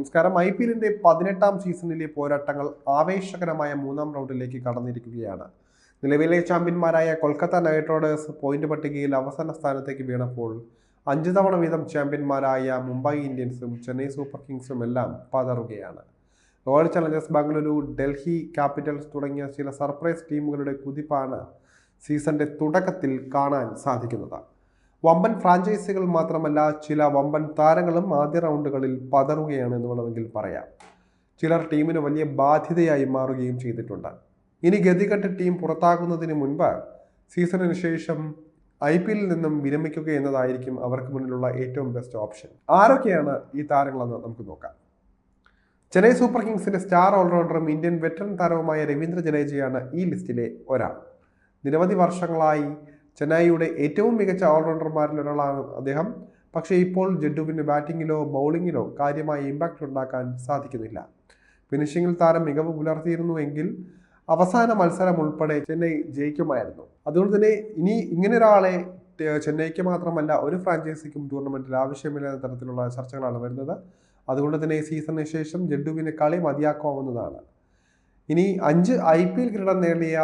നമസ്കാരം I P എല്ലിന്റെ പതിനെട്ടാം സീസണിലെ പോരാട്ടങ്ങൾ ആവേശകരമായ മൂന്നാം റൗണ്ടിലേക്ക് കടന്നിരിക്കുകയാണ്. നിലവിലെ ചാമ്പ്യന്മാരായ കൊൽക്കത്ത നൈറ്റ് റൈഡേഴ്സ് പോയിന്റ് പട്ടികയിൽ അവസാന സ്ഥാനത്തേക്ക് വീണപ്പോൾ അഞ്ച് തവണ വീതം ചാമ്പ്യന്മാരായ മുംബൈ ഇന്ത്യൻസും ചെന്നൈ സൂപ്പർ കിങ്സും എല്ലാം പതറുകയാണ്. Royal Challengers Bengaluru Delhi Capitals തുടങ്ങിയ ചില സർപ്രൈസ് ടീമുകളുടെ കുതിപ്പാണ് സീസണിന്റെ തുടക്കത്തിൽ കാണാൻ സാധിക്കുന്നത്. വമ്പൻ ഫ്രാഞ്ചൈസികൾ മാത്രമല്ല ചില വമ്പൻ താരങ്ങളും ആദ്യ റൗണ്ടുകളിൽ പതറുകയാണ് എന്ന് വേണമെങ്കിൽ പറയാം. ചിലർ ടീമിന് വലിയ ബാധ്യതയായി മാറുകയും ചെയ്തിട്ടുണ്ട്. ഇനി ഗതികെട്ട് ടീം പുറത്താകുന്നതിന് മുൻപ് സീസണിന് ശേഷം ഐ പി എല്ലിൽ നിന്നും വിരമിക്കുക എന്നതായിരിക്കും അവർക്ക് മുന്നിലുള്ള ഏറ്റവും ബെസ്റ്റ് ഓപ്ഷൻ ആരൊക്കെയാണ് ഈ താരങ്ങളെന്ന് നമുക്ക് നോക്കാം. ചെന്നൈ സൂപ്പർ കിങ്സിന്റെ സ്റ്റാർ ഓൾറൗണ്ടറും ഇന്ത്യൻ വെറ്ററൻ താരവുമായ രവീന്ദ്ര ജഡേജയാണ് ഈ ലിസ്റ്റിലെ ഒരാൾ. നിരവധി വർഷങ്ങളായി ചെന്നൈയുടെ ഏറ്റവും മികച്ച ഓൾറൗണ്ടർമാരിൽ ഒരാളാണ് അദ്ദേഹം. പക്ഷേ ഇപ്പോൾ ജഡ്ഡുവിന് ബാറ്റിങ്ങിലോ ബൗളിങ്ങിലോ കാര്യമായ ഇമ്പാക്റ്റ് ഉണ്ടാക്കാൻ സാധിക്കുന്നില്ല. ഫിനിഷിംഗിൽ താരം മികവ് പുലർത്തിയിരുന്നുവെങ്കിൽ അവസാന മത്സരം ഉൾപ്പെടെ ചെന്നൈ ജയിക്കുമായിരുന്നു. അതുകൊണ്ട് തന്നെ ഇനി ഇങ്ങനെ ഒരാളെ ചെന്നൈക്ക് മാത്രമല്ല ഒരു ഫ്രാഞ്ചൈസിക്കും ടൂർണമെന്റിൽ ആവശ്യമില്ലാത്ത തരത്തിലുള്ള ചർച്ചകളാണ് വരുന്നത്. അതുകൊണ്ട് തന്നെ ഈ സീസണിന് ശേഷം ജഡ്ഡുവിന് കളി മതിയാക്കാവുന്നതാണ്. ഇനി അഞ്ച് ഐ പി എൽ കിരീടം നേടിയ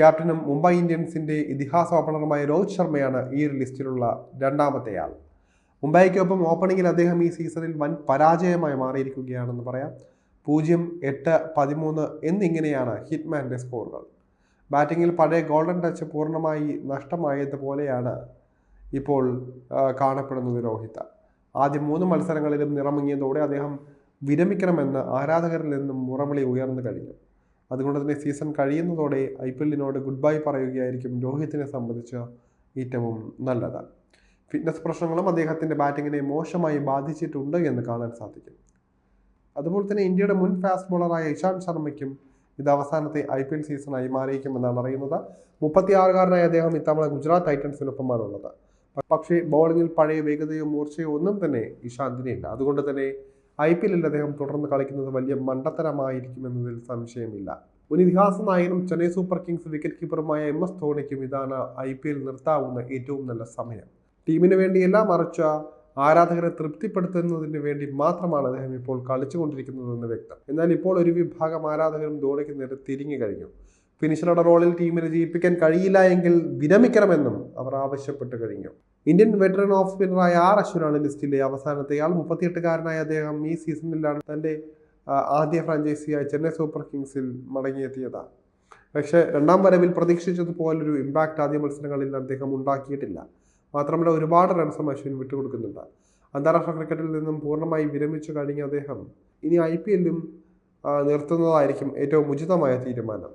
ക്യാപ്റ്റനും മുംബൈ ഇന്ത്യൻസിന്റെ ഇതിഹാസ ഓപ്പണറുമായ രോഹിത് ശർമ്മയാണ് ഈ ലിസ്റ്റിലുള്ള രണ്ടാമത്തെ ആൾ മുംബൈക്കൊപ്പം ഓപ്പണിങ്ങിൽ അദ്ദേഹം ഈ സീസണിൽ വൻ പരാജയമായി മാറിയിരിക്കുകയാണെന്ന് പറയാം. പൂജ്യം എട്ട് പതിമൂന്ന് എന്നിങ്ങനെയാണ് ഹിറ്റ്മാന്റെ സ്കോറുകൾ. ബാറ്റിങ്ങിൽ പഴയ ഗോൾഡൻ ടച്ച് പൂർണമായി നഷ്ടമായതുപോലെയാണ് ഇപ്പോൾ കാണപ്പെടുന്നത് രോഹിത്. ആദ്യ മൂന്ന് മത്സരങ്ങളിലും നിറമിങ്ങിയതോടെ അദ്ദേഹം വിരമിക്കണമെന്ന് ആരാധകരിൽ നിന്നും മുറവിളി ഉയർന്നു കഴിഞ്ഞു. അതുകൊണ്ട് തന്നെ സീസൺ കഴിയുന്നതോടെ ഐ പി എല്ലിനോട് ഗുഡ് ബൈ പറയുകയായിരിക്കും രോഹിത്തിനെ സംബന്ധിച്ച് ഏറ്റവും നല്ലത്. ഫിറ്റ്നസ് പ്രശ്നങ്ങളും അദ്ദേഹത്തിന്റെ ബാറ്റിങ്ങിനെ മോശമായി ബാധിച്ചിട്ടുണ്ട് എന്ന് കാണാൻ സാധിക്കും. അതുപോലെ തന്നെ ഇന്ത്യയുടെ മുൻ ഫാസ്റ്റ് ബോളറായ ഇഷാന്ത് ശർമ്മയ്ക്കും ഇത് അവസാനത്തെ ഐ പി എൽ സീസണായി മാറിയിരിക്കുമെന്നാണ് അറിയുന്നത്. മുപ്പത്തിയാറുകാരനായ അദ്ദേഹം ഇത്തവണ ഗുജറാത്ത് ടൈറ്റൻസിനൊപ്പമാണുള്ളത്. പക്ഷേ ബോളിങ്ങിൽ പഴയ വേഗതയോ മൂർച്ചയോ ഒന്നും തന്നെ ഇഷാന്തിനില്ല. അതുകൊണ്ട് തന്നെ ഐ പി എല്ലിൽ അദ്ദേഹം തുടർന്ന് കളിക്കുന്നത് വലിയ മണ്ടത്തരമായിരിക്കുമെന്നതിൽ സംശയമില്ല. ഒരു ഇതിഹാസ നായകനും ചെന്നൈ സൂപ്പർ കിങ്സ് വിക്കറ്റ് കീപ്പറുമായ എം എസ് ധോണിക്കും ഇതാണ് ഐ പി എൽ നിർത്താവുന്ന ഏറ്റവും നല്ല സമയം. ടീമിന് വേണ്ടിയല്ല മറിച്ച് ആരാധകരെ തൃപ്തിപ്പെടുത്തുന്നതിന് വേണ്ടി മാത്രമാണ് അദ്ദേഹം ഇപ്പോൾ കളിച്ചുകൊണ്ടിരിക്കുന്നതെന്ന് വ്യക്തം. എന്നാൽ ഇപ്പോൾ ഒരു വിഭാഗം ആരാധകരും ധോണിക്ക് നേരെ തിരിഞ്ഞു കഴിഞ്ഞു. ഫിനിഷറുടെ റോളിൽ ടീമിനെ ജയിപ്പിക്കാൻ കഴിയില്ല എങ്കിൽ വിരമിക്കണമെന്നും അവർ ആവശ്യപ്പെട്ട് കഴിഞ്ഞു. ഇന്ത്യൻ വെറ്ററൻ ഓഫ് സ്പിന്നറായ ആർ അശ്വിനാണ് ലിസ്റ്റിലെ അവസാനത്തെ. ആൾ മുപ്പത്തിയെട്ടുകാരനായ അദ്ദേഹം ഈ സീസണിലാണ് തന്റെ ആദ്യ ഫ്രാഞ്ചൈസിയായ ചെന്നൈ സൂപ്പർ കിങ്സിൽ മടങ്ങിയെത്തിയത്. പക്ഷേ രണ്ടാം വരവിൽ പ്രതീക്ഷിച്ചതുപോലൊരു ഇമ്പാക്റ്റ് ആദ്യ മത്സരങ്ങളിൽ അദ്ദേഹം ഉണ്ടാക്കിയിട്ടില്ല. മാത്രമല്ല ഒരുപാട് റൺസും അശ്വിൻ വിട്ടുകൊടുക്കുന്നുണ്ട്. അന്താരാഷ്ട്ര ക്രിക്കറ്റിൽ നിന്നും പൂർണമായി വിരമിച്ചു കഴിഞ്ഞ അദ്ദേഹം ഇനി ഐ പി എല്ലും നിർത്തുന്നതായിരിക്കും ഏറ്റവും ഉചിതമായ തീരുമാനം.